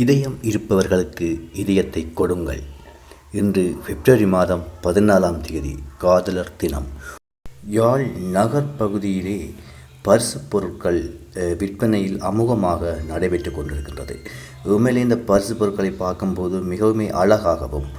இதயம் இருப்பவர்களுக்கு இதயத்தை கொடுங்கள். இன்று பிப்ரவரி மாதம் பதினாலாம் தேதி காதலர் தினம். யாழ் நகர் பகுதியிலே பரிசு பொருட்கள் விற்பனையில் அமுகமாக நடைபெற்று கொண்டிருக்கின்றது. உண்மையிலே இந்த பரிசு பொருட்களை பார்க்கும்போது மிகவும் அழகாகவும்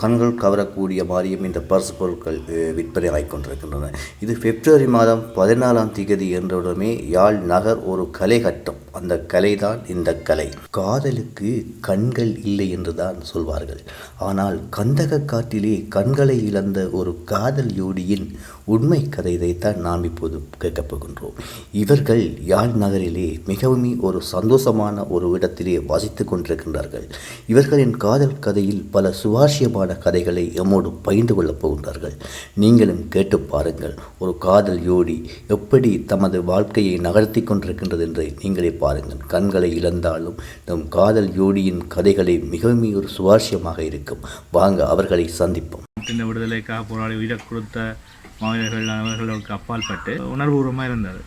கண்கள் கவரக்கூடிய மாதிரியும் இந்த பரிசு பொருட்கள் விற்பனை ஆகிக் கொண்டிருக்கின்றன. இது பிப்ரவரி மாதம் பதினாலாம் தேதி என்றவுடனே யாழ் நகர் ஒரு கலை கட்டம். அந்த கலைதான் இந்த கலை. காதலுக்கு கண்கள் இல்லை என்றுதான் சொல்வார்கள். ஆனால் கந்தக காட்டிலே கண்களை இழந்த ஒரு காதல் ஜோடியின் உண்மை கதையைத்தான் நாம் இப்போது கேட்கப் போகின்றோம். இவர்கள் யாழ் நகரிலே மிகவும் ஒரு சந்தோஷமான ஒரு இடத்திலே வசித்து கொண்டிருக்கின்றார்கள். இவர்களின் காதல் கதையில் பல சுவாரஸ்யமான கதைகளை எம்மோடு பகிர்ந்து கொள்ளப் போகின்றார்கள். நீங்களும் கேட்டு பாருங்கள். ஒரு காதல் யோடி எப்படி தமது வாழ்க்கையை நகர்த்தி கொண்டிருக்கின்றது என்று நீங்களே பாருங்கள். கண்களை இழந்தாலும் நம் காதல் யோடியின் கதைகளை மிகவும் ஒரு சுவாரஸ்யமாக இருக்கும். வாங்க அவர்களை சந்திப்போம். விடுதலைக்காக போராடி உயிரை கொடுத்த மாவீரர்கள் அவர்களுக்கு அப்பால் பட்டு உணர்வுபூர்வமாக இருந்தது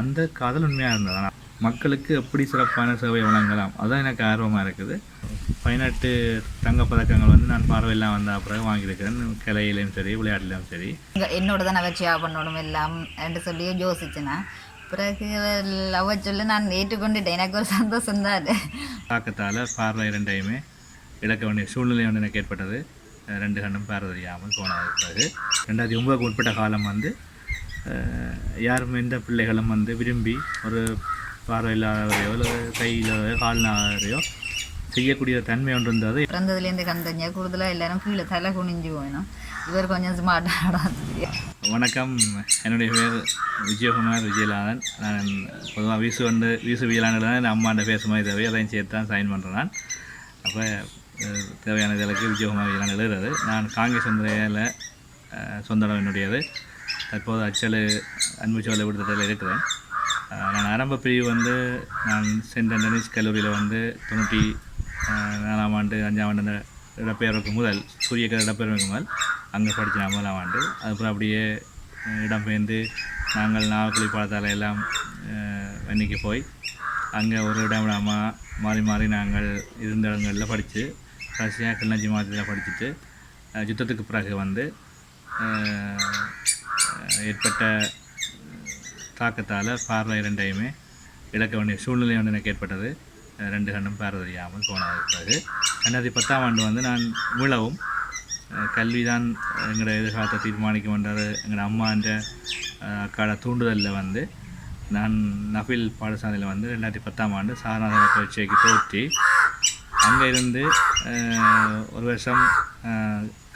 அந்த காதல் உண்மையாக இருந்தது. ஆனால் மக்களுக்கு எப்படி சிறப்பான சேவை வழங்கலாம்? அதுதான் எனக்கு ஆர்வமாக இருக்குது. பதினெட்டு தங்கப் பதக்கங்கள் வந்து நான் பார்வையெல்லாம் வந்த பிறகு வாங்கியிருக்கிறேன். கலையிலையும் சரி விளையாட்டுலையும் சரி. என்னோட தான் நகைச்சுவையாக பண்ணணும் எல்லாம் என்று சொல்லி யோசிச்சேன் பிறகு லவ் சொல்லி நான் ஏற்றுக்கொண்டுட்டேன். எனக்கு ஒரு சந்தோஷம் தான் அது. தாக்கத்தால் பார்வை இரண்டையுமே இழக்க வேண்டிய சூழ்நிலை ஒன்று எனக்கு ஏற்பட்டது. ரெண்டு கண்ணும் பார்வை தெரியாமல் போனது பிறகு. ரெண்டாயிரத்தி ஒன்பதுக்கு உட்பட்ட காலம் வந்து யாரும் எந்த பிள்ளைகளும் வந்து விரும்பி ஒரு பார்வை இல்லாதவரையோ அல்லது கை இல்லாதவரையோ கால் இல்லாதவரையோ செய்யக்கூடிய தன்மை ஒன்று இருந்தது. பிறந்ததுலேருந்து கண்டஞ்ச கூடுதலாக எல்லாரும் கீழே தலை குனிஞ்சு போயிடும் இவர் கொஞ்சம் ஸ்மார்ட்டாக வணக்கம். என்னுடைய பேர் விஜயகுமார் விஜயலாதன் நான் பொதுவாக வீசு வந்து வீசு விஜயலாதன் என் அம்மாண்ட பேச மாதிரி தேவை அதையும் சேர்த்து தான் சைன் பண்ணுறேன் நான். அப்போ தேவையான இதற்கு விஜயகுமார் நான் எழுதுறது. நான் காங்கிரஸ் சந்தையில் சொந்த இடம் என்னுடையது. தற்போது அச்சல் அன்பு சோலை விடுதலையில் இருக்கிறேன். நான் ஆரம்ப பிரிவு வந்து நான் சென்ட் அண்டனிஸ் கல்லூரியில் வந்து தொண்ணூற்றி நாலாம் ஆண்டு அஞ்சாம் ஆண்டு அந்த இடப்பெயர்வுக்கு முதல் சூரியக்கர் இடப்பெயர்வுக்கு முதல் அங்கே படித்தேன் முதலாம் ஆண்டு. அதுக்கப்புறம் அப்படியே இடம்பெயர்ந்து நாங்கள் நாவக்குழி பாடத்தால் எல்லாம் அஹ், வன்னிக்கு போய் அங்கே ஒரு இடம் விடாமல் மாறி மாறி நாங்கள் இருந்த இடங்களில் படித்து கடைசியாக கிள்ளஞ்சி மாதத்தில் படிச்சுட்டு யுத்தத்துக்கு பிறகு வந்து ஏற்பட்ட தாக்கத்தால் பார்வை இரண்டையுமே இழக்க வேண்டிய சூழ்நிலை வந்து எனக்கு ஏற்பட்டது. ரெண்டு கண்ணும் பார்வை போனது பிறகு. ரெண்டாயிரத்தி பத்தாம் ஆண்டு வந்து நான் விழவும். கல்வி தான் எங்களோட எதிர்காலத்தை தீர்மானிக்கும் என்றது எங்களோட அம்மான்ற அஹ் அக்காட தூண்டுதலில் வந்து நான் நஃபில் பாடசாலையில் வந்து ரெண்டாயிரத்தி பத்தாம் ஆண்டு சாரநாத பரீட்சைக்கு தோற்றி அங்கே இருந்து ஒரு வருஷம்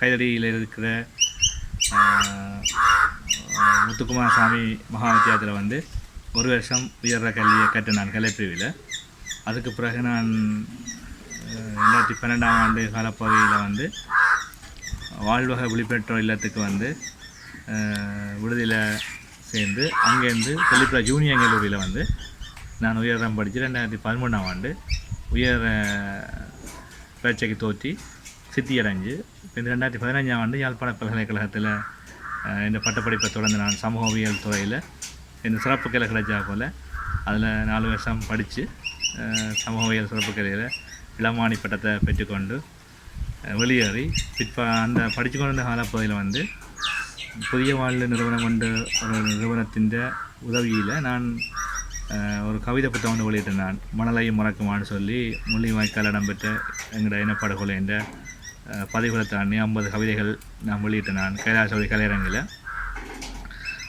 கைதடியில் இருக்கிற முத்துக்குமார சாமி முத்துக்குமாரசாமி மகா வித்தியாலயத்தில் வந்து ஒரு வருஷம் உயர்ற கல்வியை கற்று நான் கலைப்பிரிவில். அதுக்கு பிறகு நான் ரெண்டாயிரத்தி பன்னெண்டாம் ஆண்டு காலப்பகுதியில் வந்து வாழ்வக விழிப்பெற்றோர் இல்லத்துக்கு வந்து விடுதியில் சேர்ந்து அங்கேருந்து கொல்லிப்புற ஜூனியர் கல்லூரியில் வந்து நான் உயர்தரம் படித்து ரெண்டாயிரத்தி பதிமூணாம் ஆண்டு உயர் பேச்சைக்கு தோற்றி சித்தியடைஞ்சு இப்போ இந்த ரெண்டாயிரத்தி பதினஞ்சாம் ஆண்டு யாழ்ப்பாண பல்கலைக்கழகத்தில் இந்த பட்டப்படிப்பை தொடர்ந்து நான் சமூகவியல் துறையில் இந்த சிறப்பு கலை கிடைச்சா போல் அதில் நாலு வருஷம் படித்து சமூகவியல் சிறப்பு கலையில் இளமானி பட்டத்தை பெற்றுக்கொண்டு வெளியேறி இப்போ அந்த படித்து கொண்டிருந்த காலப்பகுதியில் வந்து புதிய வாழ்வு நிறுவனம் கொண்டு ஒரு நிறுவனத்தின் உதவியில் நான் ஒரு கவிதை புத்தகம் வந்து வெளியிட்டிருந்தான் மணலையும் மறக்குமான்னு சொல்லி முள்ளிவாய்க்கால் இடம்பெற்ற எங்களோட இனப்படுகொலை என்ற பதிவுகளை தாண்டி ஐம்பது கவிதைகள் நான் வெளியிட்டேன் நான் கைலாசபதி கலையரங்கில்.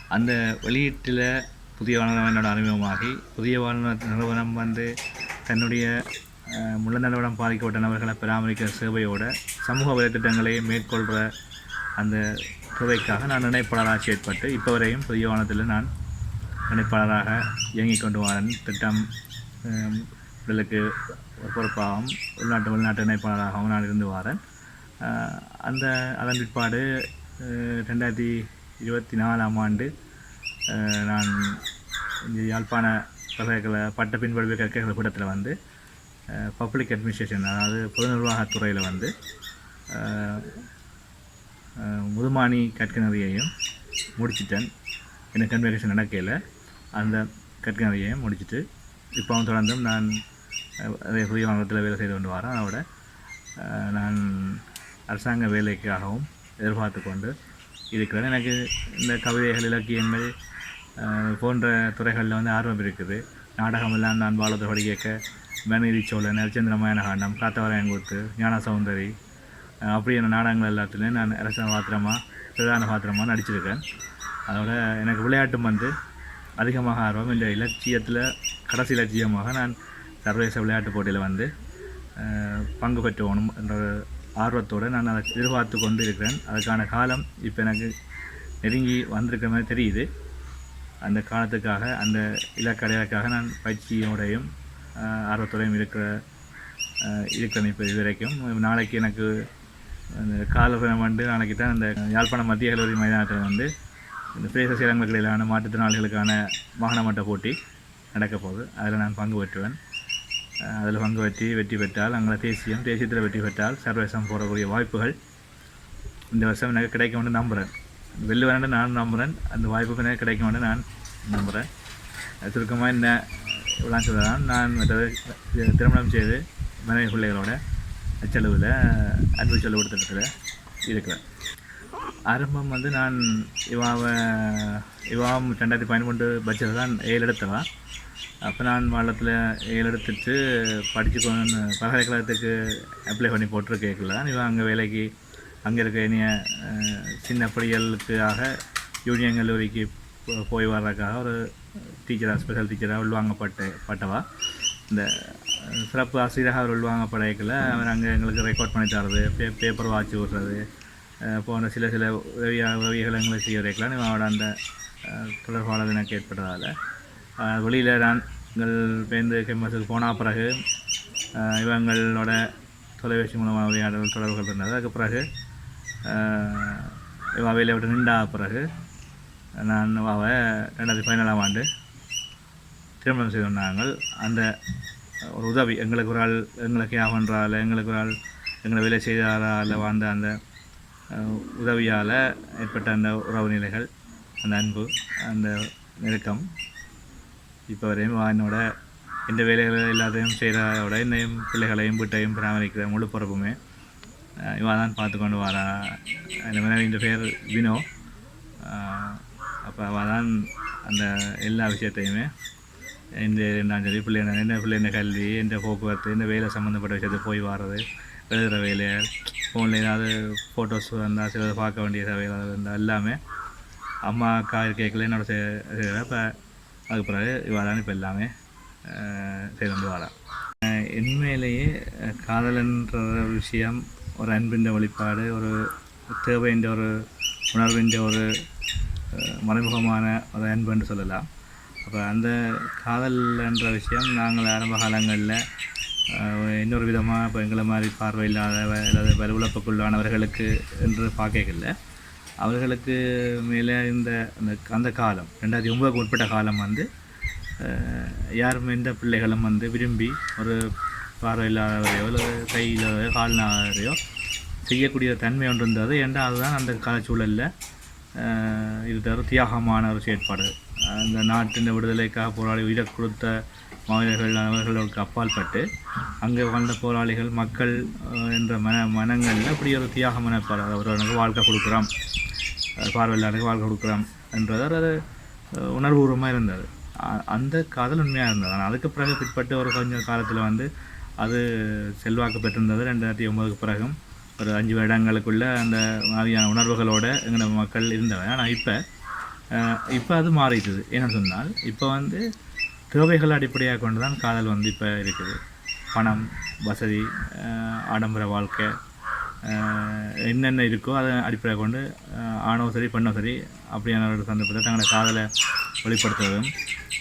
அந்த வெளியீட்டில் புதிய வாழ்நிலம் என்னோடய அறிமுகமாகி புதிய வான நிறுவனம் வந்து தன்னுடைய அஹ், முள்ள நிறுவனம் பாதிக்கப்பட்ட நபர்களை பராமரிக்கிற சேவையோட சமூக வேலைத்திட்டங்களை மேற்கொள்கிற அந்த துறைக்காக நான் நினைப்பாளராக செயற்பட்டு இப்போ வரையும் புதிய வானத்தில் நான் இணைப்பாளராக இயங்கிக் கொண்டு வரேன். திட்டம் உடலுக்கு பொறுப்பாகவும் உள்நாட்டு வெளிநாட்டு இணைப்பாளராகவும் நான் இருந்து வரேன். அந்த அதன் பிற்பாடு ரெண்டாயிரத்தி இருபத்தி நாலாம் ஆண்டு நான் இந்த யாழ்ப்பாண பல்கலைக்கழக பட்ட பின்படுவு கற்கைகள் கூட்டத்தில் வந்து பப்ளிக் அட்மினிஸ்ட்ரேஷன் அதாவது பொது நிர்வாகத்துறையில் வந்து முதுமானி அஹ், நிறையையும் முடிச்சிட்டேன். எனக்கு கன்வெகேஷன் நடக்கையில். அந்த கற்கனரியையும் முடிச்சிட்டு இப்போவும் தொடர்ந்தும் நான் அதே புதிய வாகனத்தில் வேலை செய்து கொண்டு வரேன். அதோட நான் அரசாங்க வேலைக்காகவும் எதிர்பார்த்து கொண்டு இருக்கிறேன். எனக்கு இந்த கவிதைகள் இலக்கியங்கள் போன்ற துறைகளில் வந்து ஆர்வம் இருக்குது. நாடகமெல்லாம் நான் பாலத்தோடு கேட்க மணிதி சோழன் ஹரிச்சந்திர காண்டம் காத்தவராயன்கூத்து ஞான சௌந்தரி அப்படியான நாடகங்கள் எல்லாத்துலேயும் நான் அரச பாத்திரமாக பிரதான பாத்திரமாக நடிச்சிருக்கேன். அதோட எனக்கு விளையாட்டும் வந்து அதிகமாக ஆர்வம் இந்த இலட்சியத்தில் கடைசி இலட்சியமாக நான் சர்வதேச விளையாட்டுப் போட்டியில் வந்து பங்கு பெற்றோணும் என்ற ஆர்வத்தோடு நான் அதை எதிர்பார்த்து கொண்டு இருக்கிறேன் அதுக்கான காலம் இப்போ எனக்கு நெருங்கி வந்திருக்கிற மாதிரி தெரியுது. அந்த காலத்துக்காக அந்த இலக்கடையாக்காக நான் பயிற்சியோடையும் ஆர்வத்தோடையும் இருக்கிற இருக்கிறேன் இப்போ இது வரைக்கும் நாளைக்கு எனக்கு அந்த காலபுரம் வந்து நாளைக்கு தான் அந்த யாழ்ப்பாணம் மத்திய கல்லூரி மைதானத்தில் வந்து இந்த பிரதேச சீரங்களுக்கிடையிலான மாற்றுத்திறனாளிகளுக்கான வாகன மட்ட போட்டி நடக்க போகுது. அதில் நான் பங்கு பெற்றுவேன் அதில் பங்கு பெற்றி வெற்றி பெற்றால் அங்கே தேசியம் தேசியத்தில் வெற்றி பெற்றால் சர்வதேசம் போடக்கூடிய வாய்ப்புகள் இந்த வருஷம் எனக்கு கிடைக்கும்னு நம்புகிறேன் வெல்லுவேன் நான் நம்புகிறேன் அந்த வாய்ப்பு எனக்கு கிடைக்கும்னு நான் நம்புகிறேன் சுருக்கமாக என்ன இவ்வளோ சொல்லலாம் நான் திருமணம் செய்து மனைவி பிள்ளைகளோட அச்சளவில் அன்பு செலவு திட்டத்தில் இருக்கிறேன். ஆரம்பம் வந்து நான் இவாவை இவாவும் ரெண்டாயிரத்தி பதினொன்று பட்ஜெட் தான் ஏழு எடுத்தவன் அப்போ நான் மாநிலத்தில் ஏழு எடுத்துட்டு படிச்சுக்கணும்னு கொண்டு பல்கலைக்கழகத்துக்கு அப்ளை பண்ணி போட்டிருக்கேக்கல இவன் அங்கே வேலைக்கு அங்கே இருக்க இனிய அஹ், சின்ன படிகளுக்காக யூனியன் கல்லூரிக்கு போ- போய் வர்றதுக்காக ஒரு டீச்சராக ஸ்பெஷல் டீச்சராக உள்வாங்கப்பட்ட பட்டவா. இந்த சிறப்பு ஆசிரியராக அவர் உள்வாங்கப்படையக்கில் அவர் அங்கே எங்களுக்கு ரெக்கார்ட் பண்ணி தர்றது பே பேப்பர் வாட்சி விடுறது போன போன்ற சில சில உதவி உதவிகளை எங்களை செய்ய வைக்கலாம் அவட அந்த தொடர்பாளர் எனக்கு ஏற்பட்டதால் வெளியில் நாங்கள் பேருந்து கேம்பஸுக்கு போன பிறகு இவங்களோட தொலைபேசி மூலமாக உரையாடல் தொடர்புகள் இருந்தது அதுக்கு பிறகு அஹ், இவ விட்டு நின்றா பிறகு நான் அவை ரெண்டாயிரத்தி பதினேழாம் ஆண்டு திருமணம் செய்து நாங்கள் அந்த ஒரு உதவி எங்களுக்கு ஒரு ஆள் எங்களுக்கு யாவன்றால் எங்களுக்கு ஒரு ஆள் எங்களை வேலை செய்தாரால் வாழ்ந்த அந்த உதவியால் ஏற்பட்ட அந்த உறவு நிலைகள் அந்த அன்பு அந்த நெருக்கம் இப்போ வரையும் என்னோட இந்த வேலைகள் எல்லாத்தையும் செய்கிறதோட என்னையும் பிள்ளைகளையும் வீட்டையும் பராமரிக்கிற முழு பொறுப்புமே அஹ், தான் பார்த்து கொண்டு வரா. இந்த மனைவி இந்த பேர் வினோ. அப்போ அவள் தான் அந்த எல்லா விஷயத்தையுமே இந்த ரெண்டாம் சரி பிள்ளைங்க என்ன பிள்ளைங்க கல்வி இந்த போக்குவரத்து இந்த வேலை சம்மந்தப்பட்ட விஷயத்தை போய் வர்றது எழுதுகிற வேலை ஃபோனில் ஏதாவது ஃபோட்டோஸ் வந்தால் சில பார்க்க வேண்டிய வேலை இருந்தால் எல்லாமே அம்மா அக்கா கேட்கல என்னோட இப்போ அதுக்கு பிறகு இவள் இப்போ எல்லாமே செய்து கொண்டு உண்மையிலேயே காதல்ன்ற ஒரு விஷயம் ஒரு அன்பின்ற வெளிப்பாடு ஒரு தேவைன்ற ஒரு உணர்வின்ற ஒரு மறைமுகமான ஒரு அன்புன்னு சொல்லலாம். அப்போ அந்த காதல் என்ற விஷயம் நாங்கள் ஆரம்ப காலங்களில் இன்னொரு விதமாக இப்போ எங்களை மாதிரி பார்வை இல்லாத அல்லது வலுவிழப்புக்குள்ளானவர்களுக்கு என்று பார்க்கல அவர்களுக்கு மேலே இந்த அந்த அந்த காலம் ரெண்டாயிரத்தி ஒன்பதுக்கு உட்பட்ட காலம் வந்து யாரும் எந்த பிள்ளைகளும் வந்து விரும்பி ஒரு பார்வை இல்லாதவரையோ அல்லது கை இல்லாதவரையோ கால் இல்லாதவரையோ செய்யக்கூடிய தன்மை ஒன்று இருந்தது. ஏன்டா அதுதான் அந்த காலச்சூழலில் இது தவிர தியாகமான ஒரு செயற்பாடு. அந்த நாட்டின் விடுதலைக்காக போராடி உயிரை கொடுத்த மாவீரர்கள் அவர்களுக்கு அப்பாற்பட்டு அங்கே வாழ்ந்த போராளிகள் மக்கள் என்ற மன மனங்களில் அப்படி ஒரு தியாக மனப்பாடு அவர்களுக்கு வாழ்க்கை கொடுக்குறோம். பார்வையாளருக்கு வாழ்க்கை கொடுக்குறோம் என்றது ஒரு உணர்வுபூர்வமாக இருந்தது. அந்த காதல் உண்மையாக இருந்தது. ஆனால் அதுக்கு பிறகு பிற்பட்டு ஒரு கொஞ்சம் காலத்தில் வந்து அது செல்வாக்கு பெற்றிருந்தது. ரெண்டாயிரத்தி ஒம்பதுக்கு பிறகும் ஒரு அஞ்சு வருடங்களுக்குள்ள அந்த மாதிரியான உணர்வுகளோட எங்களோட மக்கள் இருந்தவன் ஆனால் இப்போ இப்போ அது மாறிட்டுது. ஏன்னு சொன்னால் இப்போ வந்து தேவைகள் அடிப்படையாக கொண்டு தான் காதல் வந்து இப்போ இருக்குது. பணம் வசதி ஆடம்பர வாழ்க்கை என்னென்ன இருக்கோ அதை அடிப்படையாக கொண்டு ஆணவம் சரி பெண்ணும் சரி அப்படியான ஒரு சந்தர்ப்பத்தை தங்களோட காதலை வெளிப்படுத்துவதும்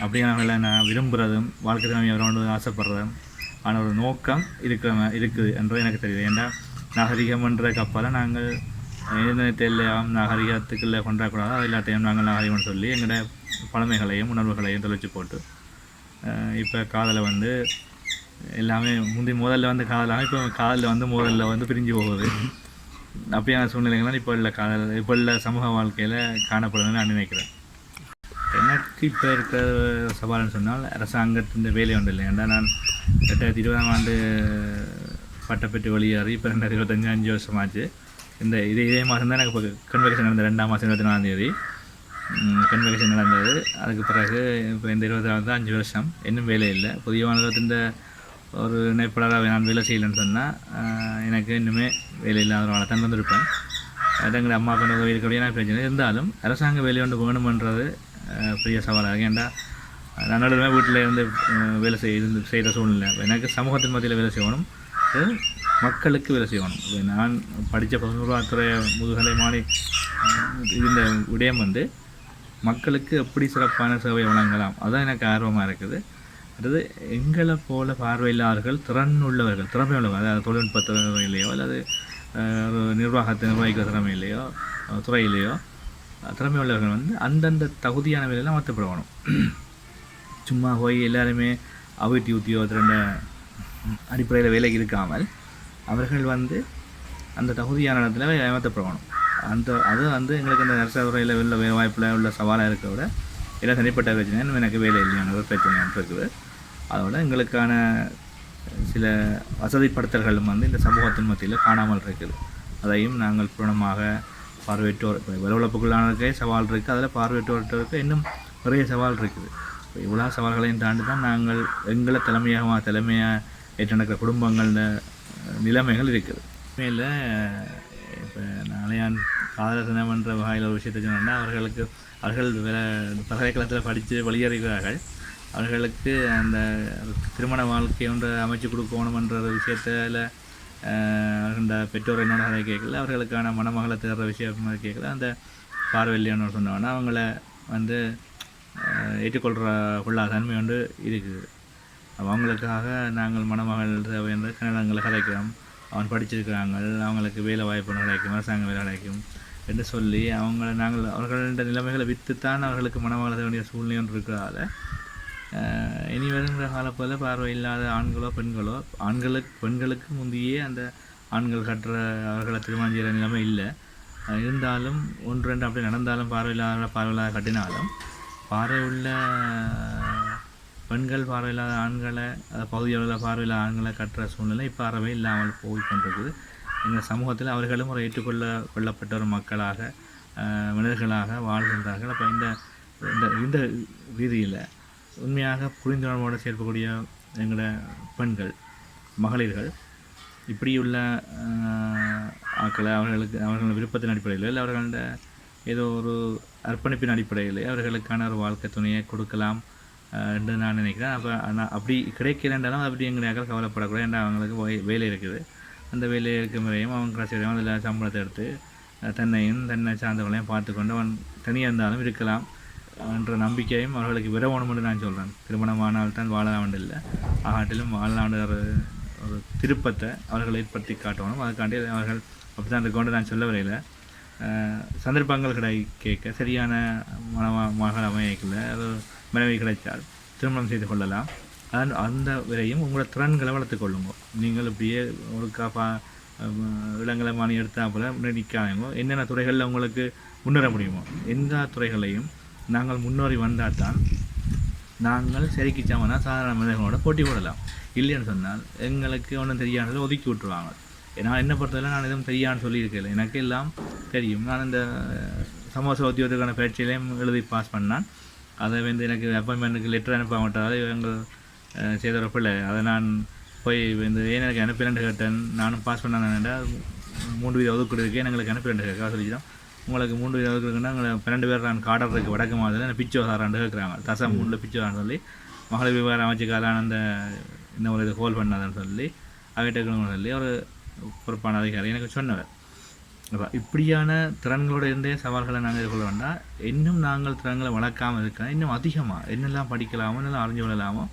அப்படியானவர்களை நான் விரும்புகிறதும் வாழ்க்கை துணை அவரோடு ஆசைப்படுறதும் ஆன ஒரு நோக்கம் இருக்கிற இருக்குது என்றது எனக்கு தெரியுது. ஏன்னா நாகரிகம் என்ற கப்பலை நாங்கள் இணையத்தை எல்லாம் நாகரிகத்துக்குள்ளே கொண்டாடக்கூடாது. அது எல்லாத்தையும் நாங்கள் நாகரிகம்னு சொல்லி எங்களோட பழமைகளையும் உணர்வுகளையும் தொலைச்சி போட்டு இப்போ காதலை வந்து எல்லாமே முந்தி முதல்ல வந்து காதலாக இப்போ காதலில் வந்து முதல்ல வந்து பிரிஞ்சு போகுது. அப்படியான சூழ்நிலைகள்லாம் இப்போ உள்ள காதல் இப்போ உள்ள சமூக வாழ்க்கையில் காணப்படுதுன்னு நான் நினைக்கிறேன். எனக்கு இப்போ இருக்கிற சவால்னு சொன்னால் அரசாங்கத்தின் வேலை ஒன்று இல்லை ஏன்னா நான் ரெண்டாயிரத்தி இருபதாம் ஆண்டு பட்டப்பெற்று வெளியேறி இப்போ ரெண்டாயிரத்தி இருபத்தஞ்சு அஞ்சு வருஷமாச்சு. இந்த இதே இதே மாதம் தான் எனக்கு இப்போ கன்வெகேஷன் நடந்த ரெண்டாம் மாதம் இருபத்தி நாலாம் தேதி. கன்வெகேஷன் நடந்தது. அதுக்கு பிறகு இப்போ இந்த இருபத்தி நாலு தான் அஞ்சு வருஷம். இன்னும் வேலை இல்லை. புதிய மாநிலத்தின் ஒரு இணைப்பாளராக நான் வேலை செய்யலைன்னு சொன்னால் எனக்கு இன்னுமே வேலை இல்லாத தான் வந்திருப்பேன். அது எங்கள் அம்மா பண்ண உதவி இருக்கக்கூடிய பிரச்சனை? இருந்தாலும் அரசாங்க வேலை ஒன்று வேணுமன்றது பெரிய சவாலாக ஏன்டா நான் வீட்டில் இருந்து வேலை செய்ய இருந்து செய்கிற சூழ்நிலை. எனக்கு சமூகத்தின் மத்தியில் வேலை செய்யணும். மக்களுக்கு வேலை செய்யணும். நான் படித்த பதினோருவாத்துறை முதுகலை மாணி இருந்த விடயம் வந்து மக்களுக்கு எப்படி சிறப்பான சேவை வழங்கலாம். அதுதான் எனக்கு ஆர்வமாக இருக்குது. அடுத்தது எங்களை போல பார்வையில்லாதவர்கள் திறன் உள்ளவர்கள் திறமை உள்ளவர்கள் அதாவது தொழில்நுட்ப திறமையிலையோ அல்லது நிர்வாகத்தை நிர்வகிக்கிற திறமையிலையோ துறையிலையோ திறமை உள்ளவர்கள் வந்து அந்தந்த தகுதியான வேலையில் அமர்த்தப்படணும். சும்மா போய் எல்லாருமே அவிட்டி உத்தியோகத்தின அடிப்படையில் வேலைக்கு இருக்காமல் அவர்கள் வந்து அந்த தகுதியான இடத்துல ஏமாற்றப்படணும். அந்த அது வந்து எங்களுக்கு இந்த நர்சதுறையில் உள்ள வேலை வாய்ப்பில் உள்ள சவாலாக இருக்க விட எல்லாம் தனிப்பட்ட பிரச்சனை எனக்கு வேலை இல்லையான ஒரு பிரச்சனை இருக்குது. அதோட எங்களுக்கான சில வசதிப்படுத்தல்களும் வந்து இந்த சமூகத்தின் மத்தியில் காணாமல் இருக்குது. அதையும் நாங்கள் பூரணமாக பார்வையிட்டோர் இப்போ விளவளப்புக்குள்ளானதுக்கே சவால் இருக்குது அதில் பார்வையிட்டோருக்கு இன்னும் நிறைய சவால் இருக்குது. இப்போ இவ்வளோ சவால்களையும் தாண்டி தான் நாங்கள் எங்களை தலைமையாக தலைமையாக ஏற்று நடக்கிற குடும்பங்கள் நிலைமைகள் இருக்குது. மேலே இப்போ நாளையான் காதல தினம்ன்ற வகையில் ஒரு விஷயத்தை சொன்னால் அவர்களுக்கு அவர்கள் வேற பல்கலைக்கழகத்தில் படித்து வெளியேறுகிறார்கள். அவர்களுக்கு அந்த திருமண வாழ்க்கை ஒன்று அமைச்சு கொடுக்கணுமன்ற விஷயத்தில் அந்த பெற்றோர் என்னோட அதை கேட்கல. அவர்களுக்கான மணமகளை தேடுற விஷயம் கேட்கல. அந்த பார்வையில்லைன்னு சொன்னோன்னா அவங்கள வந்து ஏற்றுக்கொள்கிற கொள்ளா தன்மை ஒன்று இருக்குது. அவங்களுக்காக நாங்கள் மணமகள் என்ற என்று கன்னடங்களை கதைக்கிறோம் அவன் படிச்சிருக்கிறாங்க அவங்களுக்கு வேலை வாய்ப்பு கிடைக்கும் அரசாங்க வேலை கிடைக்கும் என்று சொல்லி அவங்கள நாங்கள் அவர்களின் நிலைமைகளை விற்றுத்தான் அவர்களுக்கு மணமகள வேண்டிய சூழ்நிலை ஒன்று இருக்கிறதால இனி வருகிற காலப்போல பார்வை இல்லாத ஆண்களோ பெண்களோ ஆண்களுக்கு பெண்களுக்கு முந்தையே அந்த ஆண்கள் கட்டுற அவர்களை திருமணம் செய்கிற நிலைமை இல்லை. இருந்தாலும் ஒன்று ரெண்டு அப்படி நடந்தாலும் பார்வையில்லாத பார்வையில்லாத கட்டினாலும் பார்வை உள்ள பெண்கள் பார்வையில்லாத ஆண்களை பகுதியளவில் பகுதியில் உள்ள பார்வையில்லாத ஆண்களை கட்டுற சூழ்நிலை இப்போ அறவே இல்லாமல் போய் கொண்டிருக்குது எங்கள் சமூகத்தில் அவர்களும் ஒரு ஏற்றுக்கொள்ள கொள்ளப்பட்ட ஒரு மக்களாக மனிதர்களாக வாழ்கின்றார்கள். அப்போ இந்த இந்த இந்த ரீதியில் உண்மையாக புரிந்துணர்வோடு சேர்க்கக்கூடிய எங்களோட பெண்கள் மகளிர்கள் இப்படியுள்ள ஆக்களை அவர்களுக்கு அவர்கள் விருப்பத்தின் அடிப்படையில் இல்லை அவர்களோட ஏதோ ஒரு அர்ப்பணிப்பின் அடிப்படையில் அவர்களுக்கான ஒரு வாழ்க்கை துணையை கொடுக்கலாம். என்று நான் நினைக்கிறேன். அப்போ நான் அப்படி கிடைக்கிறேன்றாலும் அப்படி எங்கள் நேரம் கவலைப்படக்கூடாது ஏன்னா அவங்களுக்கு வேலை இருக்குது. அந்த வேலையை இருக்கும் முறையும் அவங்க கடைசி வரையும் அதில் சம்பளத்தை எடுத்து தன்னையும் தன்னை சார்ந்தவர்களையும் பார்த்துக்கொண்டு அவன் தனியாக இருந்தாலும் இருக்கலாம் என்ற நம்பிக்கையும் அவர்களுக்கு விரவணும் என்று நான் சொல்கிறேன் திருமணமானால் தான் வாழலாம் இல்லை ஆகாட்டிலும் வாழலான்ற ஒரு ஒரு திருப்பத்தை அவர்கள் ஏற்படுத்தி காட்டணும். அதுக்காண்டி அவர்கள் அப்படி தான் கொண்டு நான் சொல்ல வரையில். சந்தர்ப்பங்கள் கிடை கேட்க சரியான மனமாக மகள் அது மனைவி கிடைத்தால் திருமணம் செய்து கொள்ளலாம். அதன் அந்த விரையும் உங்களோட திறன்களை வளர்த்துக்கொள்ளுங்க நீங்கள் இப்படியே ஒரு பா இளங்கலை மாணி எடுத்தால் போல நிற்காமோ என்னென்ன துறைகளில் உங்களுக்கு முன்னேற முடியுமோ எல்லா துறைகளையும் நாங்கள் முன்னேறி வந்தால் தான் நாங்கள் சரிக்கு சமனா சாதாரண மனிதர்களோட போட்டி போடலாம். இல்லைன்னு சொன்னால் எங்களுக்கு ஒன்றும் தெரியாததை ஒதுக்கி விட்டுருவாங்க. நான் என்ன பொறுத்தவரை நான் எதுவும் தெரியான்னு சொல்லியிருக்கேன். எனக்கு எல்லாம் தெரியும். நான் இந்த சமோச உத்தியோகத்துக்கான பயிற்சியிலையும் எழுதி பாஸ் பண்ணான். அதை வந்து எனக்கு அப்பாயின்மெண்ட்டுக்கு லெட்டர் அனுப்ப எங்கள் அஹ், செய்த ஒரு பிள்ளை அதை நான் போய் இந்த ஏன் எனக்கு அனுப்பிலன்னு கேட்டேன் நானும் பாஸ் பண்ணேன்டா மூன்று வீத ஒதுக்கீடு இருக்கு. எங்களுக்கு அனுப்பிலன்னு கேட்க சொல்லிக்கிறோம் உங்களுக்கு மூன்று வீத ஒதுக்கீடு இருக்குன்னா எங்களை பன்னெண்டு பேர் நான் காடர் இருக்கு வடக்கு மாதத்தில் பிச்சோ சாராண்டு கேட்குறாங்க. தசம் மூணில் பிச்சோ சொல்லி மகளிர் விவகார அமைச்சுக்காலான அந்த இந்த ஒரு இது ஹோல் பண்ணாதன்னு சொல்லி அவைட்டக்கணும் சொல்லி ஒரு பொறுப்பான அதிகாரி எனக்கு சொன்னவர். அப்போ இப்படியான திறன்களோட இருந்தே சவால்களை நாங்கள் எதிர்கொள்ள வேண்டாம். இன்னும் நாங்கள் திறன்களை வளர்க்காமல் இருக்கலாம் இன்னும் அதிகமாக என்னெல்லாம் படிக்கலாமோ என்னெல்லாம் அறிஞ்சு கொள்ளலாமோ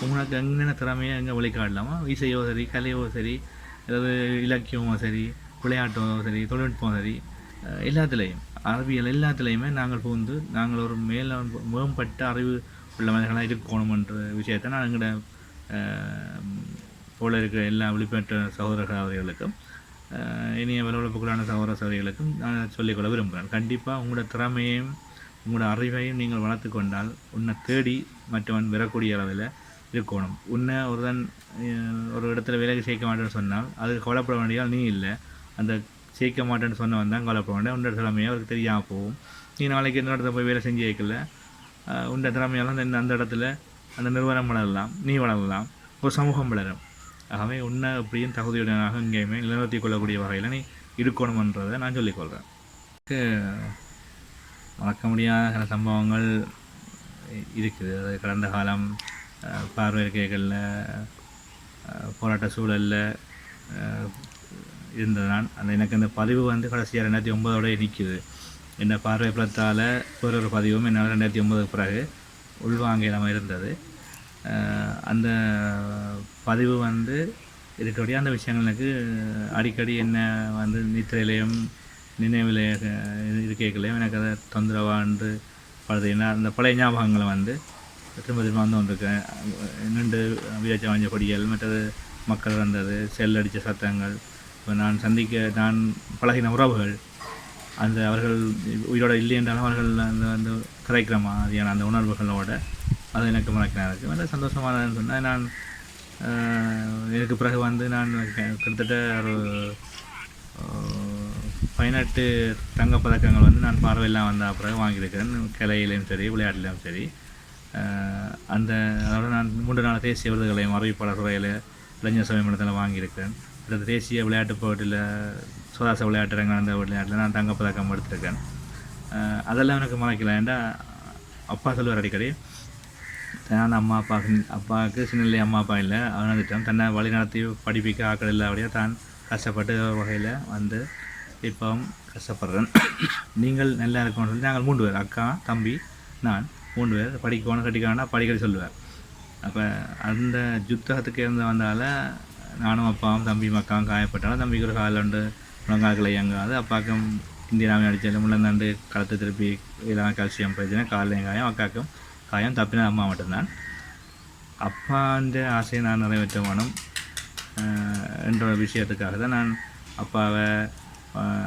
உங்களுக்கு என்னென்ன திறமையை எங்கே வெளிக்காடலாமோ இசையோ சரி கலையோ சரி அதாவது இலக்கியமோ சரி விளையாட்டோ சரி தொழில்நுட்பமோ சரி எல்லாத்துலேயும் அறிவியல் எல்லாத்துலேயுமே நாங்கள் புகுந்து நாங்கள் ஒரு மேல மேம்பட்ட அறிவு உள்ள மனிதர்களாக இருக்கணுமன்ற விஷயத்தை நான் எங்களோட போல இருக்கிற எல்லா விழிப்பெற்ற சகோதர இனிய வலுவளப்புக்குள்ளான சகோதர சகோதரிகளுக்கும் நான் சொல்லிக்கொள்ள விரும்புகிறேன். கண்டிப்பாக உங்களோட திறமையையும் உங்களோட அறிவையும் நீங்கள் வளர்த்து கொண்டால் உன்னை தேடி மற்றவன் வரக்கூடிய அளவில் இருக்கணும். உன்னை ஒருதன் ஒரு இடத்துல வேலைக்கு சேர்க்க மாட்டேன்னு சொன்னால் அதுக்கு கவலைப்பட வேண்டியால் நீ இல்லை. அந்த சேர்க்க மாட்டேன்னு சொன்னவன் தான் கவலைப்பட வேண்டிய உன்னோட திறமையாக அவருக்கு தெரியாமல் போகும். நீ நாளைக்கு இன்னொரு இடத்துல போய் வேலை செஞ்சு வைக்கல. உண்ட திறமையெல்லாம் அந்த அந்த இடத்துல அந்த நிறுவனம் வளரலாம் நீ வளரலாம். ஒரு சமூகம் வளரும். ஆகவே உன்னை அப்படியும் தகுதியுடனாக எங்கேயுமே நிலைநிறுத்திக் கொள்ளக்கூடிய வகையில் நீ இருக்கணுமன்றதை நான் சொல்லிக்கொள்கிறேன் மறக்க முடியாத சில சம்பவங்கள் இருக்குது. அது கடந்த காலம் அஹ், பார்வை இருக்கைகளில் போராட்ட சூழலில் இருந்தது நான் அந்த எனக்கு அந்த பதிவு வந்து கடைசியாக ரெண்டாயிரத்தி ஒன்பதோட நிற்குது என்ன பார்வை புலத்தால் ஒரு ஒரு பதிவும் என்னால் ரெண்டாயிரத்தி ஒன்பதுக்கு பிறகு உள்வாங்க இல்லாமல் இருந்தது. அந்த பதிவு வந்து இருக்கக்கூடிய அந்த விஷயங்கள் எனக்கு அடிக்கடி என்ன வந்து நித்திரையிலையும் நினைவில் இருக்கைகளையும் எனக்கு அதை தொந்தரவாண்டு பழுது என்ன அந்த பழைய ஞாபகங்களை வந்து திரும்ப திரும்ப வந்து கொண்டிருக்கேன். நின்று வியாச்ச வாஞ்ச கொடிகள் மற்றது மக்கள் வந்தது செல் அடித்த சத்தங்கள் இப்போ நான் சந்திக்க நான் பழகின உறவுகள் அந்த அவர்கள் உயிரோட இல்லை என்றாலும் அவர்கள் அந்த அந்த கரைக்கிற மாதிரியான அந்த உணர்வுகளோட அது எனக்கு மறக்கிறேன் இருக்குது. நல்ல சந்தோஷமானதுன்னு சொன்னால் நான் எனக்கு பிறகு வந்து நான் கிட்டத்தட்ட ஒரு பதினெட்டு தங்கப்பதக்கங்கள் வந்து நான் பார்வையெல்லாம் வந்த பிறகு வாங்கியிருக்கிறேன். கலையிலையும் சரி விளையாட்டுலையும் சரி. அந்த அதோட நான் மூன்று நாள் தேசிய விருதுகளையும் அறிவிப்பாளர் துறையில் இளைஞர் சபை மன்றத்தில் வாங்கியிருக்கேன் அடுத்த தேசிய விளையாட்டுப் போட்டியில் சுதாச விளையாட்டுறங்க அந்த விளையாட்டில் நான் தங்கப்பதக்கம் எடுத்திருக்கேன். அதெல்லாம் எனக்கு மறக்கல. ஏன்டா அப்பா சொல்லுவார் அடிக்கடி தன்னால் அம்மா அப்பாவுக்கு அப்பாவுக்கு சின்னலே அம்மா அப்பா இல்லை. அவனதிட்டம் தன்னை வழி நடத்தி படிப்பிக்க ஆக்கள் இல்லாபடியே தான் கஷ்டப்பட்டு வகையில் வந்து இப்போவும் கஷ்டப்படுறேன். நீங்கள் நல்லா இருக்கணும்னு சொல்லி நாங்கள் மூன்று பேர் அக்கா தம்பி நான் மூன்று பேர். படிக்கணும் கட்டிக்கணும்னா படிக்கடி சொல்லுவேன். அப்போ அந்த யுத்தகத்துக்கு இருந்து வந்தால நானும் அப்பாவும் தம்பியும் அக்காவும் காயப்பட்டாலும் தம்பிக்கு ஒரு காலில் உண்டு முழங்கால்களை இயங்காது. அப்பாவுக்கும் இந்தியாவை அடித்தாலும் முள்ளந்தாண்டு கழுத்து திருப்பி இதெல்லாம் கால்சியம் பிரச்சனை காலையும் காயம் அக்காவுக்கும் காயம் தப்பின அம்மா மட்டும்தான் அப்பான்ற ஆசையை நான் நிறைவேற்ற வேணும் என்ற ஒரு விஷயத்துக்காக தான் நான் அப்பாவை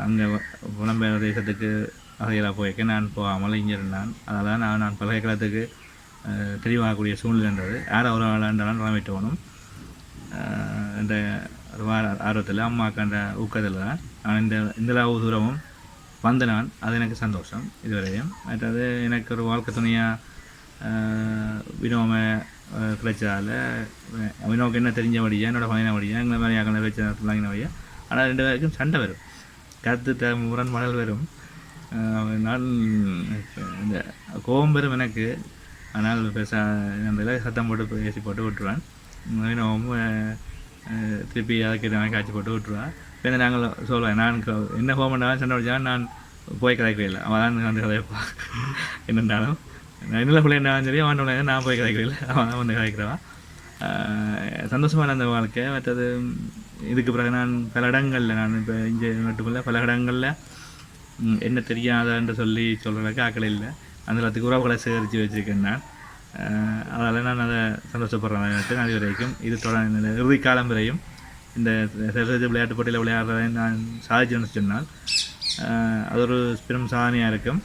அங்கே புலம்பெயர் தேசத்துக்கு வகையில் போயிருக்க நான் போகாமல் இங்கே இருந்தான் அதனால் நான் நான் பல்கலைக்கழகத்துக்கு தெளிவாகக்கூடிய சூழ்நிலை இருந்தது யார் ஒரு ஆளாண்டாலும் நிறைவேற்ற வேணும் ஆஹ் என்ற ஒரு வா- ஆர்வத்தில் ஊக்கத்தில் தான் நான் இந்த இந்த அளவு தூரமும் வந்த நான் அது எனக்கு சந்தோஷம் இதுவரையும் மற்றது எனக்கு ஒரு வாழ்க்கை துணையாக வினோம ஆஹ் கிடைச்சதால வினோவுக்கு என்ன தெரிஞ்சபடியா என்னோட பையனபடியா எங்களை மாதிரி அங்கே வச்ச பிள்ளைங்கினபடியா ஆனால் ரெண்டு பேருக்கும் சண்டை வரும். கருத்து த மணல் வரும். நான் இந்த கோபம் பெறும் எனக்கு ஆனால் பேச அந்த சத்தம் போட்டு பேசி போட்டு விட்டுருவேன். வினோவும் திருப்பி அதுக்கு நான் காய்ச்சி போட்டு விட்டுருவேன் இப்போ நாங்கள் சொல்லுவேன் நான் என்ன ஹோம் பண்ணாலும் சண்டை பிடிச்சாலும் நான் போய் கதைக்கவே இல்லை அவன் தான் வந்து கதைப்பா என்னென்னாலும் நான் என்ன பிள்ளை என்ன சரி அவன் பிள்ளை நான் போய் கதைக்கவே அவன் வந்து கதைக்கிறவா சந்தோஷமான அந்த வாழ்க்கை. மற்றது இதுக்கு பிறகு நான் பல இடங்களில் நான் இப்போ இங்கே மட்டுமில்ல பல இடங்களில் என்ன தெரியாதான்னு சொல்லி சொல்கிறதுக்கு ஆக்கள் இல்லை. அந்த இடத்துக்கு உறவுகளை சேகரித்து வச்சுருக்கேன் நான். அதனால் நான் அதை சந்தோஷப்படுறேன் எனக்கு அது வரைக்கும். இது தொடர் இந்த இறுதி காலம் வரையும் இந்த சர்வதேச விளையாட்டு போட்டியில் விளையாடுறதை நான் சாதிச்சேன்னு சொன்னால் அது ஒரு பெரும் சாதனையாக இருக்கும்.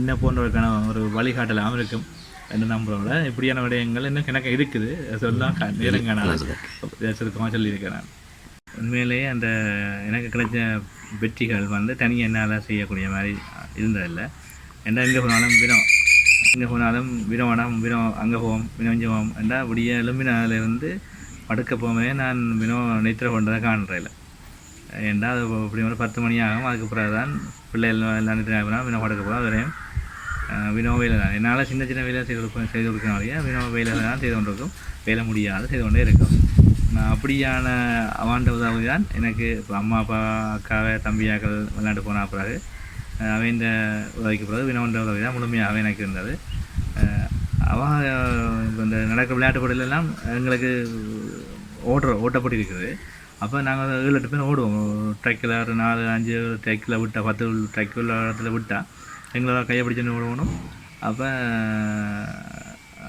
என்ன போன்றவருக்கான ஒரு வழிகாட்டலாகவும் இருக்கும் என்று நம்புறோட இப்படியான விடயங்கள் இன்னும் எனக்கு இருக்குது. சொல்லாம் நேரங்கான சுருக்கமாக சொல்லியிருக்கேன் நான். உண்மையிலேயே அந்த எனக்கு கிடைச்ச வெற்றிகள் வந்து தனியாக என்னால் செய்யக்கூடிய மாதிரி இருந்ததில்லை. என்ன எங்கே போனாலும் வினம். எங்கே போனாலும் வினோனம் வினோ அங்கே போவோம் வினோஞ்சு போவோம் என்றா விடிய எலும்பினாலேருந்து படுக்க போகும்போதே நான் வினோ நித்திர கொண்டதை காண்றேன். ஏன்டா அது இப்படி ஒரு பத்து மணி ஆகும் அதுக்கு பிறகு தான் பிள்ளைகள் எல்லாம் நித்திர ஆகினா வினோ படுக்க அது வரையும் வினோ வேலை தான். என்னால் சின்ன சின்ன வேலை செய்து கொடுக்க செய்து கொடுக்கனாலேயே வினோ வேலை தான் செய்து கொண்டிருக்கும். வேலை முடியாது செய்து கொண்டே இருக்கும். நான் அப்படியான அவாண்ட உதவி தான் எனக்கு இப்போ அம்மா அப்பா அக்காவை தம்பியாக்கள் விளையாண்டு போன பிறகு அவன் இந்த உதவிக்கு பிறகு வினோன்ற உதவி தான் முழுமையாகவே எனக்கு இருந்தது. அவன் இந்த நடக்கிற விளையாட்டு போட்டியிலெல்லாம் எங்களுக்கு ஓடுற ஓட்டப்பட்டு இருக்குது. அப்போ நாங்கள் ஏழு எட்டு பேர் ஓடுவோம். ட்ரெக்கில் ஒரு நாலு அஞ்சு ட்ரெக்கில் விட்டா பத்து ட்ரெக்கில் இடத்துல விட்டால் எங்களை கையை பிடிச்சுன்னு ஓடுவோம் அப்போ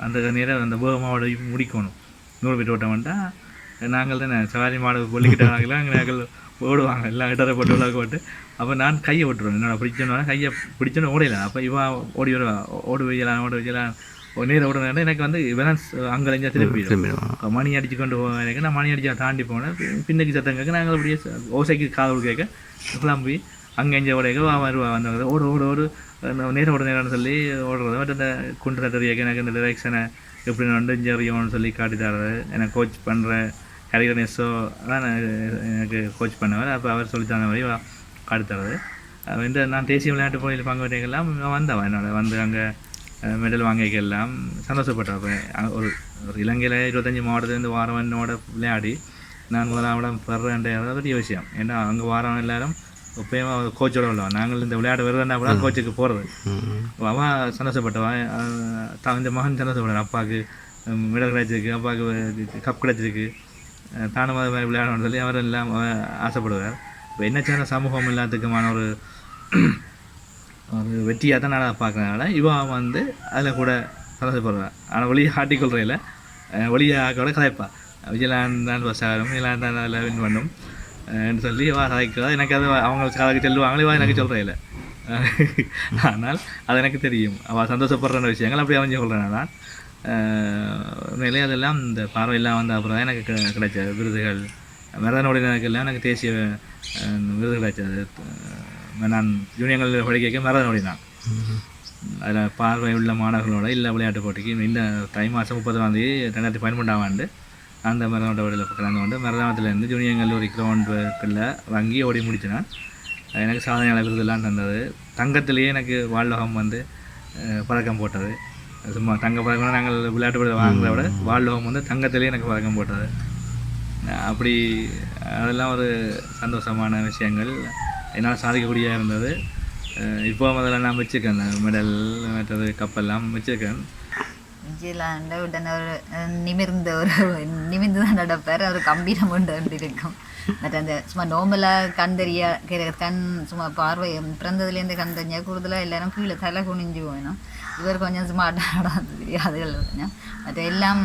அந்த நேரம் அந்த வேகமாக முடிக்கணும். நூறு மீட்டர் ஓட்டம் வந்துட்டால் நாங்கள் தானே சவாரி மாடு கொல்லிக்கிட்டாங்களா நாங்கள் ஓடுவாங்க. எல்லாம் இடரை போட்டு உலக போட்டு. அப்போ நான் கையை விட்டுருவேன் என்னோட பிடிச்சோன்னா கையை பிடிச்சோன்னு ஓடையில அப்போ இவன் ஓடி வருவா. ஓடு வைக்கலாம் ஓடு வைக்கலாம் நேரம் உடனே எனக்கு வந்து இவன் அங்கே இங்கே திருப்பி மணி அடிச்சு கொண்டு போவேன் நான் மணி அடிச்சு தாண்டி போனேன். பின்னுக்கு சத்தம் கேட்க நாங்கள் அப்படியே ஓசைக்கு காதல் கேட்க கிளம்பி அங்கே இங்கே உடையக்க வருவா வந்தவங்க ஓடு ஓடு ஓடு. நேரம் ஓட நேரம்னு சொல்லி ஓடுறது. மற்ற இந்த குண்டு தட்டறியக்க எனக்கு இந்த டிரெக்ஷனை எப்படி வந்து இங்கே அறியணும்னு சொல்லி காட்டி தர்றது எனக்கு கோச் பண்ணுற ஹரிகர் நெஸ்ஸோ அதான் எனக்கு கோச் பண்ணவர். அப்போ அவர் சொல்லி தந்த மாதிரி காட்டி தர்றது இந்த நான் தேசிய விளையாட்டு போட்டியில் பங்கு பெற்றெல்லாம் வந்தவன். என்னோட வந்து அங்கே மெடல் வாங்கிக்கெல்லாம் சந்தோஷப்பட்டேன் ஒரு ஒரு இலங்கையில் இருபத்தஞ்சி மாவட்டத்துலேருந்து வாரம் என்னோட விளையாடி நான் முதலாம் இடம் பெறேன்ற பெரிய விஷயம். ஏன்னா அங்கே வாரம் எல்லாரும் எப்பயும் கோச்சோட விளையாடும் நாங்கள் இந்த விளையாட வருதுன்னா கூட கோச்சுக்கு போகிறது அவன் சந்தோஷப்பட்டவன். தான் இந்த மகன் சந்தோஷப்பட்டார் அப்பாவுக்கு மெடல் கிடைச்சிருக்கு அப்பாவுக்கு கப் கிடைச்சிருக்கு தானும் அது மாதிரி விளையாடணும்னு சொல்லி அவர் எல்லாம் ஆசைப்படுவார். இப்போ என்ன சேன சமூகம் எல்லாத்துக்குமான ஒரு ஒரு வெற்றியாக தான் நான் பார்க்குறதுனால இவன் வந்து அதில் கூட சந்தோஷப்படுவேன். ஆனால் வெளியே ஆட்டிக்கொள்றையில் வெளியே ஆக்கோட கதைப்பா விஜயலாந்த் தான் வசாரம் விஜயலாந்த் தான் அதில் வின் பண்ணும். சொல்லி வா கதைக்கிறதா எனக்கு அது அவங்க அதுக்கு சொல்லுவாங்களே வா எனக்கு சொல்கிறதில்ல ஆனால் அது எனக்கு தெரியும். அவள் சந்தோஷப்படுற விஷயங்கள் அப்படி அவன் சொல்கிறேன் நான் உண்மையிலே அதெல்லாம் இந்த பார்வையெல்லாம் வந்த அப்புறம் தான் எனக்கு கிடைச்ச விருதுகள் மரதனுடையினருக்கெல்லாம் எனக்கு தேசிய விருது கிடைச்சது. நான் ஜூனியர்களில் படிக்க மரதனோடி தான். அதில் பார்வை உள்ள மாணவர்களோட இல்லை விளையாட்டு போட்டிக்கு இந்த தை மாதம் முப்பதாம் தேதி ரெண்டாயிரத்தி பதிமூன்றாம் ஆண்டு அந்த மரதனோட வழியில் கலந்து கொண்டு மரதனத்துலேருந்து ஜூனியர் கல்லூரி கிரவுண்டுக்குள்ள வாங்கி ஓடி முடிச்சினான் எனக்கு சாதனையாளர் விருதெல்லாம் தந்தது. தங்கத்திலேயே எனக்கு வாழ்லோகம் வந்து அஹ், பதக்கம் போட்டது. சும்மா தங்க பதக்கம் நாங்கள் விளையாட்டு போட்டி வாங்குறத விட வாழ்லோகம் வந்து தங்கத்திலேயே எனக்கு பதக்கம் போட்டது. அப்படி அதெல்லாம் ஒரு சந்தோஷமான விஷயங்கள். என்னால் சாதிக்கக்கூடிய இருந்தது. இப்போ முதல்ல நான் வச்சுருக்கேன். மெடல் மற்றது கப்பெல்லாம் வச்சுருக்கேன். விஜயலாண்ட உடனே ஒரு நிமிர்ந்த ஒரு நிமிர்ந்து தான் நடப்பார். ஒரு கம்பீரம் கொண்டு வந்து இருக்கும் மற்ற அந்த சும்மா நோமலாக கண் தெரிய கண் சும்மா பார்வை பிறந்ததுலேருந்து கண் தெரிஞ்சா கூடுதலாக எல்லாரும் கீழே தலை குனிஞ்சு போயிடும். இவர் கொஞ்சம் சும்மா அடாது தெரியாதுகள் கொஞ்சம் மற்ற எல்லாம்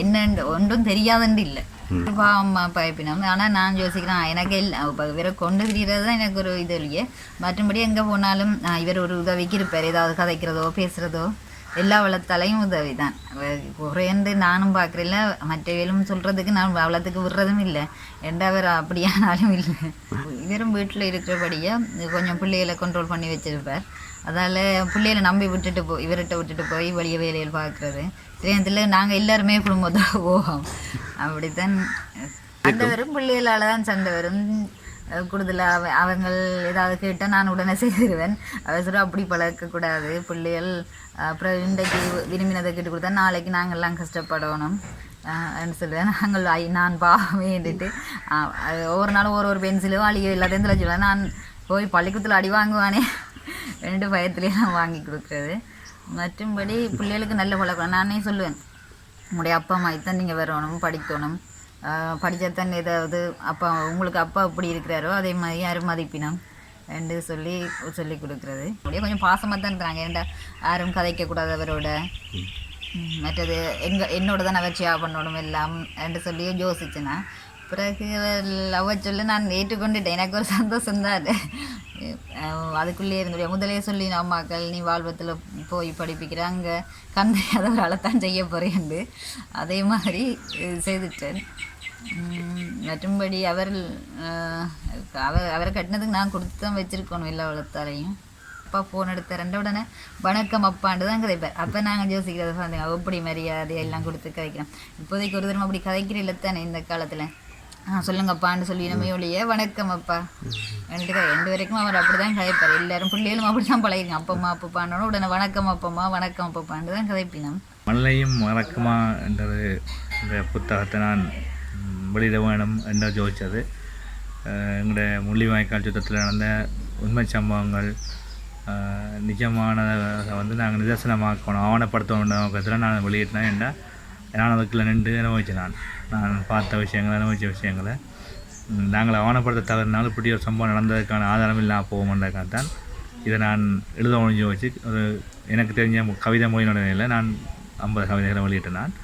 என்னண்டு ஒன்றும் தெரியாதுண்டு இல்லை. அப்பா அம்மா பயப்பினம் ஆனால் நான் யோசிக்கிறேன் எனக்கு இல்லை இப்போ இவரை கொண்டு திரிகிறது தான் எனக்கு ஒரு இது இல்லையே. மற்றபடி எங்கே போனாலும் இவர் ஒரு உதவிக்கு இருப்பார். ஏதாவது கதைக்கிறதோ பேசுகிறதோ எல்லா வளத்தாலையும் உதவி தான் குறையண்டு நானும் பார்க்குறேன் மற்றவையிலும் சொல்கிறதுக்கு நான் அவ்வளோத்துக்கு விடுறதும் இல்லை. ரெண்டாவது அப்படியானாலும் இல்லை. இவரும் வீட்டில் இருக்கிறபடியே கொஞ்சம் பிள்ளைகளை கண்ட்ரோல் பண்ணி வச்சுருப்பார். அதால் பிள்ளைகளை நம்பி விட்டுட்டு போ இவர்கிட்ட விட்டுட்டு போய் வெளியே வேலையில் பார்க்குறது திரையத்தில் நாங்கள் எல்லாருமே குடும்பத்தோடு போவோம். அப்படித்தான். சண்டை வரும் பிள்ளைகளால் தான் சண்டை வரும் கூடுதலாக அவ அவங்கள் ஏதாவது கேட்டால் நான் உடனே செய்திருவேன். அவசரம் அப்படி பழக்கக்கூடாது. பிள்ளைகள் அப்புறம் இன்றைக்கு விரும்பினதை கேட்டு கொடுத்தா நாளைக்கு நாங்கள்லாம் கஷ்டப்படணும். சொல்லுவேன். நாங்கள் ஐ நான் பாவேன்ட்டு ஒவ்வொரு நாளும் ஒரு ஒரு பென்சிலோ அழியோ எல்லாத்தையும் சொல்லுவேன் நான் போய் பள்ளிக்கூடத்தில் அடி வாங்குவானே. ரெண்டு பயத்துலேயே நான் வாங்கி கொடுக்குறது. மற்றும்படி பிள்ளைகளுக்கு நல்ல பழக்கம். நானே சொல்லுவேன். உங்களுடைய அப்பா அம்மா தான் நீங்கள் வரணும் படிக்கணும். படித்தத்தான் ஏதாவது அப்பா உங்களுக்கு அப்பா எப்படி இருக்கிறாரோ அதே மாதிரி யாரும் மதிப்பினம். என்று சொல்லி சொல்லி கொடுக்குறது. அப்படியே கொஞ்சம் பாசமாக தான் இருக்கிறாங்க. ஏன்டா யாரும் கதைக்கக்கூடாது அவரோட? மற்றது எங்க என்னோட தான் நகைச்சியாக பண்ணணும் எல்லாம் என்று சொல்லி யோசிச்சேன்னா பிறகு லவ் சொல்லி நான் ஏற்றுக்கொண்டுட்டேன் எனக்கு ஒரு சந்தோஷம் தான் அதுக்குள்ளேயே இருந்துடைய முதலே சொல்லி அம்மாக்கள் நீ வாழ்வத்தில் போய் படிப்பிக்கிற அங்கே கந்தையாதவரால் தான் செய்ய போகிறேன் அதே மாதிரி செய்துட்டேன். மற்றும்படி அவர் அவர் அவரை கட்டினதுக்கு நான் கொடுத்து தான் வச்சுருக்கணும் எல்லா வளர்த்தாலையும் அப்பா ஃபோன் எடுத்த ரெண்ட உடனே வணக்கம் அப்பாண்டு தான் கதைப்பார். அப்போ நாங்கள் யோசிக்கிறத பார்த்தீங்க எப்படி மரியாதை எல்லாம் கொடுத்து கதைக்கிறோம் இப்போதைக்கு ஒரு தரம் அப்படி கதைக்கிற இல்லை தானே இந்த காலத்தில். ஆ சொல்லுங்கப்பான்னு சொல்லி நம்ம ஒழிய வணக்கம் அப்பா. ரெண்டு ரெண்டு வரைக்கும் அவர் அப்படி தான் கதைப்பார். எல்லாரும் பிள்ளைகளும் அப்படி தான் பழகிருங்க அப்பம்மா அப்பப்பான்னு உடனே வணக்கம் அப்பம்மா வணக்கம் அப்பப்பான்னு தான் கதைப்பினோம் மண்ணையும் மறக்குமா என்றது இந்த புத்தகத்தை நான் வெளியிட வேணும் என்று ஜோதிச்சது எங்களுடைய முள்ளிவாய்க்கால் சுத்தத்தில் நடந்த உண்மை சம்பவங்கள் நிஜமானதை வந்து நாங்கள் நிதர்சனமாக்கணும் ஆவணப்படுத்தணும் நோக்கத்தில் நான் வெளியிட்டேன் ஏன்னா நான் அதுக்குள்ள நின்று அனுபவிச்சேன் நான் நான் பார்த்த விஷயங்களை அனுபவித்த விஷயங்களை. நாங்கள் ஆவணப்படுத்த தவறினாலும் இப்படி ஒரு சம்பவம் நடந்ததுக்கான ஆதாரம் இல்லாமல் போகும்ன்றதுக்காக தான் இதை நான் எழுத ஒழிஞ்சு வச்சு ஒரு எனக்கு தெரிஞ்ச கவிதை மொழியினுடைய நான் ஐம்பது கவிதைகளை வெளியிட்டேன் நான்.